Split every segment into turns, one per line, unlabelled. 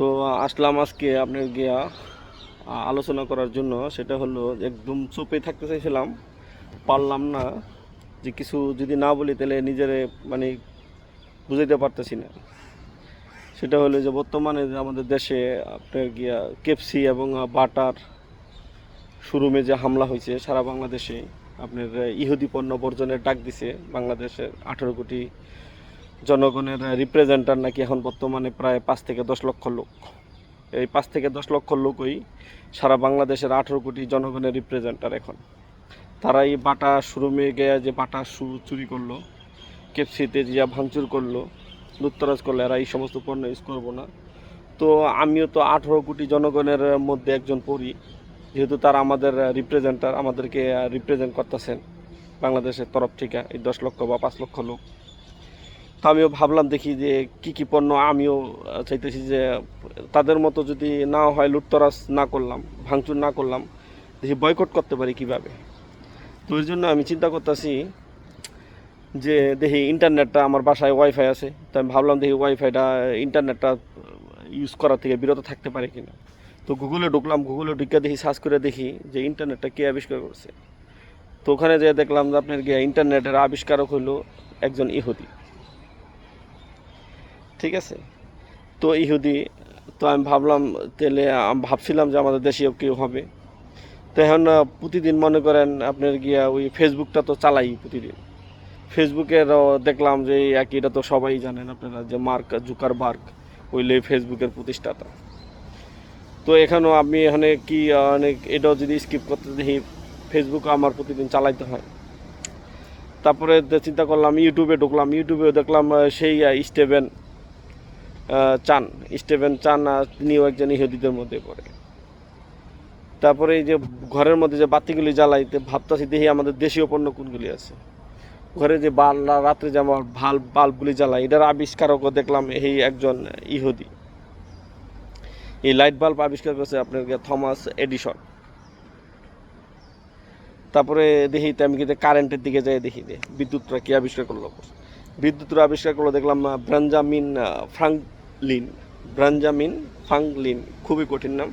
তো, আসলাম আজকে আপনার গিয়া আলোচনা করার জন্য। সেটা হলো, একদম চুপে থাকতে চাইছিলাম, পারলাম না যে কিছু যদি না বলি তাহলে নিজের মানে বুঝাইতে পারতেছি না। সেটা হলো যে বর্তমানে আমাদের দেশে আপনার গিয়া কেপসি এবং বাটার শোরুমে যে হামলা হয়েছে সারা বাংলাদেশে, আপনার ইহুদি পণ্য বর্জনের ডাক দিছে বাংলাদেশের আঠেরো কোটি জনগণের রিপ্রেজেন্টার নাকি এখন বর্তমানে প্রায় পাঁচ থেকে দশ লক্ষ লোক। এই পাঁচ থেকে দশ লক্ষ লোকই সারা বাংলাদেশের আঠেরো কোটি জনগণের রিপ্রেজেন্টার এখন। তারা এই বাটা শোরুমে গিয়ে যে বাটা শু চুরি করল, কেপসিতে যা ভাঙচুর করল লুত্তরাজ করল, এরা এই সমস্ত পণ্য ইউজ করব না। তো আমিও তো আঠেরো কোটি জনগণের মধ্যে একজন পড়ি যেহেতু তারা আমাদের রিপ্রেজেন্টার আমাদেরকে রিপ্রেজেন্ট করতেছেন বাংলাদেশের তরফ থেকে এই দশ লক্ষ বা পাঁচ লক্ষ লোক। তো আমিও ভাবলাম দেখি যে কি কি পণ্য আমিও চাইতেছি যে তাদের মতো যদি না হয় লুটতরাজ না করলাম, ভাঙচুর না করলাম, দেখি বয়কট করতে পারি কীভাবে। তো এর জন্য আমি চিন্তা করতেছি যে দেখি ইন্টারনেটটা আমার বাসায় ওয়াইফাই আছে, তো আমি ভাবলাম দেখি ওয়াইফাইটা ইন্টারনেটটা ইউজ করা থেকে বিরত থাকতে পারে কিনা। তো গুগলে ঢুকলাম গুগলে ঢুকে দেখি সার্চ করে দেখি যে ইন্টারনেটটা কে আবিষ্কার করছে। তো ওখানে যেয়ে দেখলাম যে আপনার গিয়ে ইন্টারনেটের আবিষ্কারক হলো একজন ইহুদি। ঠিক আছে? তো ইহুদি, তো আমি ভাবলাম তাহলে ভাবছিলাম যে আমাদের দেশীয় কেউ হবে। তো এখন প্রতিদিন মনে করেন আপনার গিয়া ওই ফেসবুকটা তো চালাই প্রতিদিন। ফেসবুকের দেখলাম যে এই একই, এটা তো সবাই জানেন আপনারা, যে মার্ক জুকার বার্গ ওইলে ফেসবুকের প্রতিষ্ঠাতা। তো এখানেও আমি এখানে কি অনেক এটাও যদি স্কিপ করতে দেখি ফেসবুক আমার প্রতিদিন চালাইতে হয়। তারপরে চিন্তা করলাম ইউটিউবে ঢুকলাম ইউটিউবেও দেখলাম সেই স্টেভেন চান স্টেভেন চান তিনিও একজন ইহুদিদের মধ্যে পড়ে। তারপরে এই যে ঘরের মধ্যে যে বাতিগুলি জ্বালাইতে ভাবতাছি দেখি আমাদের দেশীয় পণ্য কোনগুলি আছে। ঘরে যে বাল রাত্রে যে আমার ভালো বাল্বগুলি জ্বালাই এটার আবিষ্কারকও দেখলাম এই একজন ইহুদি। এই লাইট বাল্ব আবিষ্কার করেছে আপনার থমাস এডিসন। তারপরে দেখি তো আমি কিন্তু কারেন্টের দিকে যাই দেখি যে বিদ্যুৎরা কি আবিষ্কার করল? বিদ্যুৎরা আবিষ্কার করল দেখলাম ব্রাঞ্জামিন আহ, ফ্রাঙ্কলিন ব্রাঞ্জামিন ফ্রাঙ্কলিন খুবই কঠিন নাম।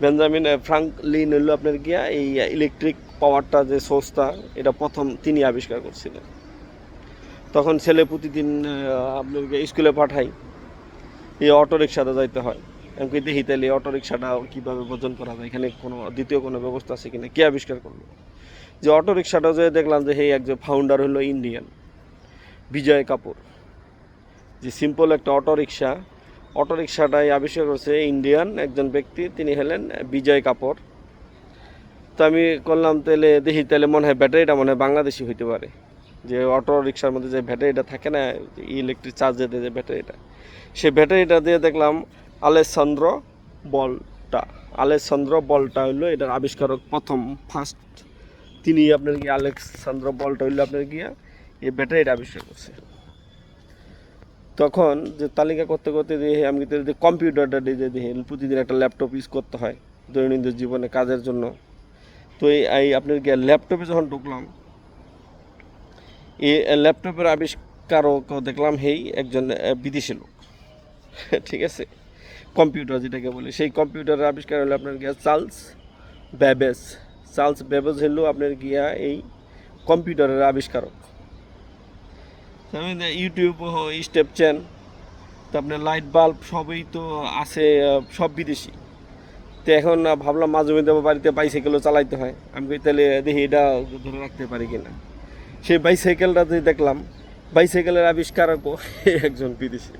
বেঞ্জামিন আহ, ফ্রাঙ্কলিন হলো আপনার গিয়া এই ইলেকট্রিক পাওয়ারটা যে সোর্সটা এটা প্রথম তিনি আবিষ্কার করছিলেন। তখন ছেলে প্রতিদিন আপনার স্কুলে পাঠাই এই অটো রিক্সাতে যাইতে হয়। কই দেখি তাহলে অটো রিক্সাটা কীভাবে বর্জন করা যায়? এখানে কোনো দ্বিতীয় কোনো ব্যবস্থা আছে কিনা? কে আবিষ্কার করল? যে অটো রিক্সাটা যে দেখলাম যে এই একজন ফাউন্ডার হলো ইন্ডিয়ান বিজয় কাপুর। যে সিম্পল একটা অটো রিক্সা অটো রিক্সাটাই আবিষ্কার করছে ইন্ডিয়ান একজন ব্যক্তি, তিনি হলেন বিজয় কাপুর। তো আমি করলাম তাহলে দেখি, তাহলে মনে হয় ব্যাটারিটা মনে হয় বাংলাদেশি হইতে পারে। যে অটো রিক্সার মধ্যে যে ব্যাটারিটা থাকে না ইলেকট্রিক চার্জে দেয় যে ব্যাটারিটা, সে ব্যাটারিটা দিয়ে দেখলাম আলেসন্দ্র বলটা। আলেসন্দ্র বলটা হইল এটার আবিষ্কারক প্রথম ফার্স্ট তিনি আপনার কি আলেকসান্দ্র বলটা হইল আপনার গিয়া এই ব্যাটারিটা আবিষ্কার করছে। তখন যে তালিকা করতে করতে দেখি আমি কিন্তু যে কম্পিউটারটা দিয়ে দেখি প্রতিদিন একটা ল্যাপটপ ইউজ করতে হয় দৈনন্দিন জীবনে কাজের জন্য। তো এই আপনার গিয়ে ল্যাপটপে যখন ঢুকলাম, এই ল্যাপটপের আবিষ্কারক দেখলাম হেই একজন বিদেশি লোক। ঠিক আছে? কম্পিউটার যেটাকে বলি, সেই কম্পিউটারের আবিষ্কার হলো আপনার গিয়া চার্লস ব্যাবেজ। চার্লস ব্যাবেজ হলো আপনার গিয়া এই কম্পিউটারের আবিষ্কারক। ইউটিউব স্টেপ চ্যান তো আপনার লাইট বাল্ব সবই তো আছে সব বিদেশি। তো এখন ভাবলাম মাঝে মধ্যে আমার বাড়িতে বাইসাইকেলও চালাইতে হয়। আমি তাহলে দেখি এটা ধরে রাখতে পারি কিনা। সেই বাইসাইকেলটা যে দেখলাম বাইসাইকেলের আবিষ্কারকও একজন বিদেশি।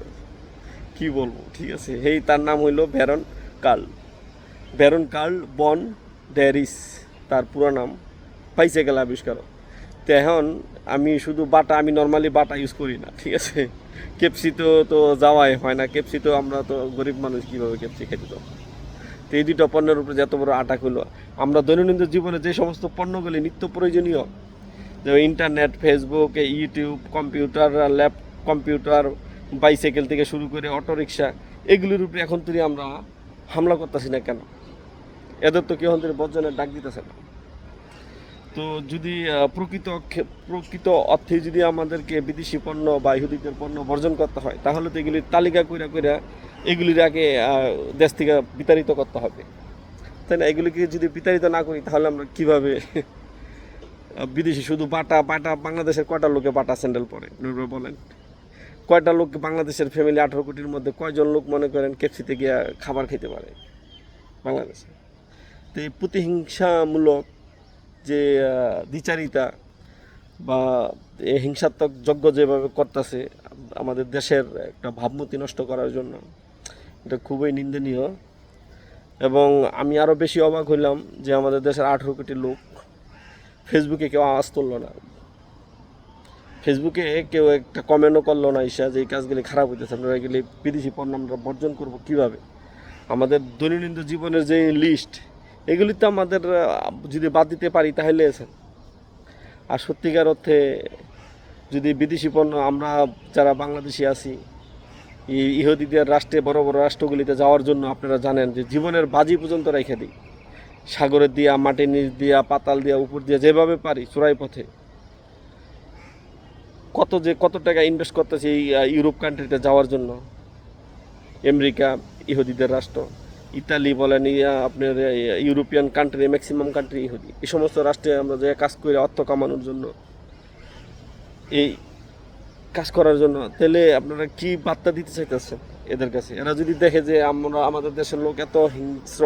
কি বলব, ঠিক আছে? এই তার নাম হইল ব্যারন কার্ল ব্যারন কার্ল বন ড্যারিস তার পুরো নাম বাইসাইকেল আবিষ্কারক। তো এখন আমি শুধু বাটা, আমি নর্মালি বাটা ইউজ করি না, ঠিক আছে? কেপসি তো তো যাওয়াই হয় না। কেপসি তো আমরা তো গরিব মানুষ, কীভাবে কেপসি খেতে তো তো এই দুটো পণ্যের উপরে যত বড় আটা হলো আমরা দৈনন্দিন জীবনে যে সমস্ত পণ্যগুলি নিত্য প্রয়োজনীয় যে internet Facebook YouTube computer lap computer bicycle থেকে শুরু করে অটো রিক্সা এগুলির উপরে এখন তুই আমরা হামলা করতেছি না কেন? এদের তো কেউ বর্জনের ডাক দিতেছে না। তো যদি প্রকৃত প্রকৃত অর্থে যদি আমাদেরকে বিদেশি পণ্য বা ইহুদিদের পণ্য বর্জন করতে হয়, তাহলে তো এগুলির তালিকা কইরা কইরা এগুলির আগে দেশ থেকে বিতাড়িত করতে হবে। তাই না? এগুলিকে যদি বিতাড়িত না করি, তাহলে আমরা কীভাবে বিদেশি শুধু বাটা বাটা বাংলাদেশের কয়টা লোকে বাটা স্যান্ডেল পরে? বলেন। কয়টা লোক বাংলাদেশের ফ্যামিলি আঠারো কোটির মধ্যে কয়জন লোক মনে করেন কেপসিতে গিয়ে খাবার খেতে পারে বাংলাদেশে? তো এই প্রতিহিংসামূলক যে দ্বিচারিতা বা হিংসাত্মক যজ্ঞ যেভাবে করতেছে, আমাদের দেশের একটা ভাবমূর্তি নষ্ট করার জন্য, এটা খুবই নিন্দনীয়। এবং আমি আরও বেশি অবাক হইলাম যে আমাদের দেশের আঠেরো কোটি লোক ফেসবুকে কেউ আওয়াজ তুললো না। ফেসবুকে কেউ একটা কমেন্টও করল না ঈশা যে এই কাজগুলি খারাপ হইতেছে, আমরা এগুলি বিদেশি পণ্য আমরা বর্জন করব কীভাবে? আমাদের দৈনন্দিন জীবনের যে লিস্ট এগুলি তো আমাদের যদি বাদ দিতে পারি তাহলে আর সত্যিকার অর্থে যদি বিদেশি পণ্য, আমরা যারা বাংলাদেশি আছি ইহুদিদের রাষ্ট্রে, বড় বড় রাষ্ট্রগুলিতে যাওয়ার জন্য আপনারা জানেন যে জীবনের বাজি পর্যন্ত রেখে দিই। সাগরের দিয়া, মাটির নিচ দিয়া, পাতাল দিয়া, উপর দিয়া, যেভাবে পারি চোরাই পথে। কত যে, কত টাকা ইনভেস্ট করতেছে এই ইউরোপ কান্ট্রিতে যাওয়ার জন্য। আমেরিকা, ইহুদিদের রাষ্ট্র। ইতালি বলেন আপনার ইউরোপিয়ান কান্ট্রি ম্যাক্সিমাম কান্ট্রি ইহুদি। এই সমস্ত রাষ্ট্রে আমরা যে কাজ করে, অর্থ কামানোর জন্য। এই কাজ করার জন্য। তাহলে আপনারা কি বার্তা দিতে চাইতেছেন এদের কাছে? এরা যদি দেখে যে আমরা, আমাদের দেশের লোক এত হিংস্র,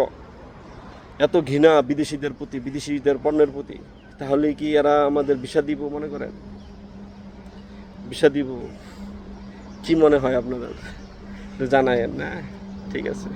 এত ঘৃণা বিদেশিদের প্রতি, বিদেশিদের পণ্যের প্রতি, তাহলে কি এরা আমাদের বিষা দিব মনে করেন বিষা দিব কি মনে হয় আপনাদের? জানায়েন, না? ঠিক আছে।